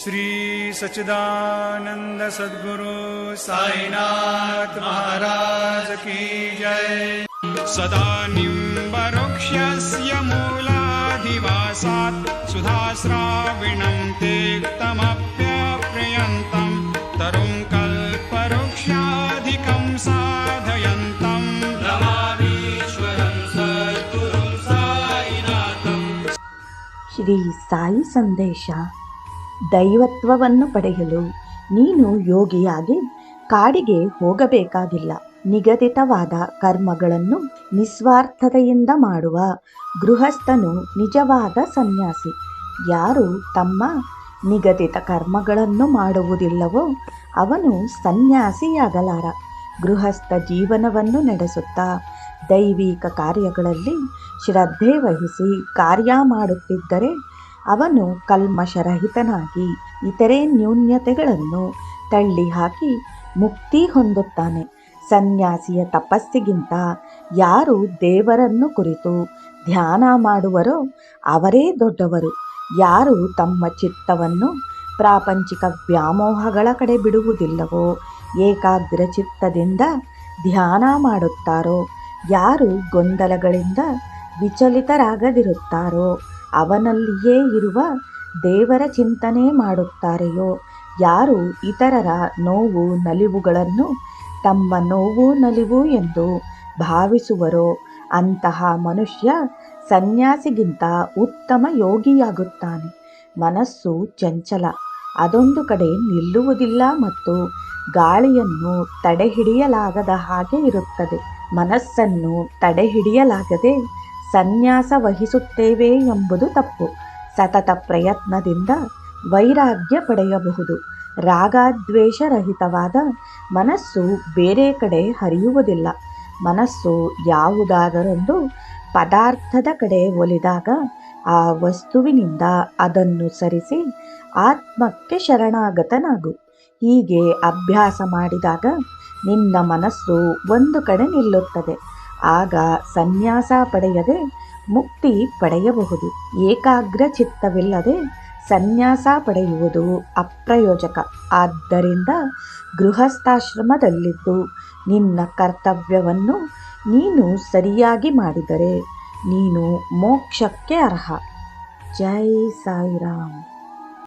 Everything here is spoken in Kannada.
श्रीसच्चिदानन्दसद्गुरु महाराज की जय। सदा निक्षस्य मूलाधिवासात् सुधाश्राविणम् ते तमप्यप्रयन्तम् तरुङ्कल्पवृक्षाधिकम् साधयन्तम् श्री साई सन्देशा ದೈವತ್ವವನ್ನು ಪಡೆಯಲು ನೀನು ಯೋಗಿಯಾಗಿ ಕಾಡಿಗೆ ಹೋಗಬೇಕಾಗಿಲ್ಲ. ನಿಗದಿತವಾದ ಕರ್ಮಗಳನ್ನು ನಿಸ್ವಾರ್ಥತೆಯಿಂದ ಮಾಡುವ ಗೃಹಸ್ಥನು ನಿಜವಾದ ಸನ್ಯಾಸಿ. ಯಾರು ತಮ್ಮ ನಿಗದಿತ ಕರ್ಮಗಳನ್ನು ಮಾಡುವುದಿಲ್ಲವೋ ಅವನು ಸನ್ಯಾಸಿಯಾಗಲಾರ. ಗೃಹಸ್ಥ ಜೀವನವನ್ನು ನಡೆಸುತ್ತಾ ದೈವಿಕ ಕಾರ್ಯಗಳಲ್ಲಿ ಶ್ರದ್ಧೆ ವಹಿಸಿ ಕಾರ್ಯ ಮಾಡುತ್ತಿದ್ದರೆ ಅವನು ಕಲ್ಮಶರಹಿತನಾಗಿ ಇತರೆ ನ್ಯೂನ್ಯತೆಗಳನ್ನು ತಳ್ಳಿಹಾಕಿ ಮುಕ್ತಿ ಹೊಂದುತ್ತಾನೆ. ಸನ್ಯಾಸಿಯ ತಪಸ್ಸಿಗಿಂತ ಯಾರು ದೇವರನ್ನು ಕುರಿತು ಧ್ಯಾನ ಮಾಡುವರೋ ಅವರೇ ದೊಡ್ಡವರು. ಯಾರು ತಮ್ಮ ಚಿತ್ತವನ್ನು ಪ್ರಾಪಂಚಿಕ ವ್ಯಾಮೋಹಗಳ ಕಡೆ ಬಿಡುವುದಿಲ್ಲವೋ, ಏಕಾಗ್ರ ಚಿತ್ತದಿಂದ ಧ್ಯಾನ ಮಾಡುತ್ತಾರೋ, ಯಾರು ಗೊಂದಲಗಳಿಂದ ವಿಚಲಿತರಾಗದಿರುತ್ತಾರೋ ಅವನಲ್ಲಿಯೇ ಇರುವ ದೇವರ ಚಿಂತನೆ ಮಾಡುತ್ತಾರೆಯೋ? ಯಾರು ಇತರರ ನೋವು ನಲಿವುಗಳನ್ನು ತಮ್ಮ ನೋವು ನಲಿವು ಎಂದು ಭಾವಿಸುವರೋ? ಅಂತಹ ಮನುಷ್ಯ ಸನ್ಯಾಸಿಗಿಂತ ಉತ್ತಮ ಯೋಗಿಯಾಗುತ್ತಾನೆ. ಮನಸ್ಸು ಚಂಚಲ. ಅದೊಂದು ಕಡೆ ನಿಲ್ಲುವುದಿಲ್ಲ ಮತ್ತು ಗಾಳಿಯನ್ನು ತಡೆಹಿಡಿಯಲಾಗದ ಹಾಗೆ ಇರುತ್ತದೆ. ಮನಸ್ಸನ್ನು ತಡೆಹಿಡಿಯಲಾಗದೆ ಸನ್ಯಾಸ ವಹಿಸುತ್ತೇವೆ ಎಂಬುದು ತಪ್ಪು. ಸತತ ಪ್ರಯತ್ನದಿಂದ ವೈರಾಗ್ಯ ಪಡೆಯಬಹುದು. ರಾಗದ್ವೇಷರಹಿತವಾದ ಮನಸ್ಸು ಬೇರೆ ಕಡೆ ಹರಿಯುವುದಿಲ್ಲ. ಮನಸ್ಸು ಯಾವುದಾದರೊಂದು ಪದಾರ್ಥದ ಕಡೆ ಒಲಿದಾಗ ಆ ವಸ್ತುವಿನಿಂದ ಅದನ್ನು ಸರಿಸಿ ಆತ್ಮಕ್ಕೆ ಶರಣಾಗತನಾಗು. ಹೀಗೆ ಅಭ್ಯಾಸ ಮಾಡಿದಾಗ ನಿನ್ನ ಮನಸ್ಸು ಒಂದು ಕಡೆ ನಿಲ್ಲುತ್ತದೆ. ಆಗ ಸನ್ಯಾಸ ಪಡೆಯದೆ ಮುಕ್ತಿ ಪಡೆಯಬಹುದು. ಏಕಾಗ್ರ ಚಿತ್ತವಿಲ್ಲದೆ ಸನ್ಯಾಸ ಪಡೆಯುವುದು ಅಪ್ರಯೋಜಕ. ಆದ್ದರಿಂದ ಗೃಹಸ್ಥಾಶ್ರಮದಲ್ಲಿದ್ದು ನಿನ್ನ ಕರ್ತವ್ಯವನ್ನು ನೀನು ಸರಿಯಾಗಿ ಮಾಡಿದರೆ ನೀನು ಮೋಕ್ಷಕ್ಕೆ ಅರ್ಹ. ಜೈ ಸಾಯಿರಾಮ್.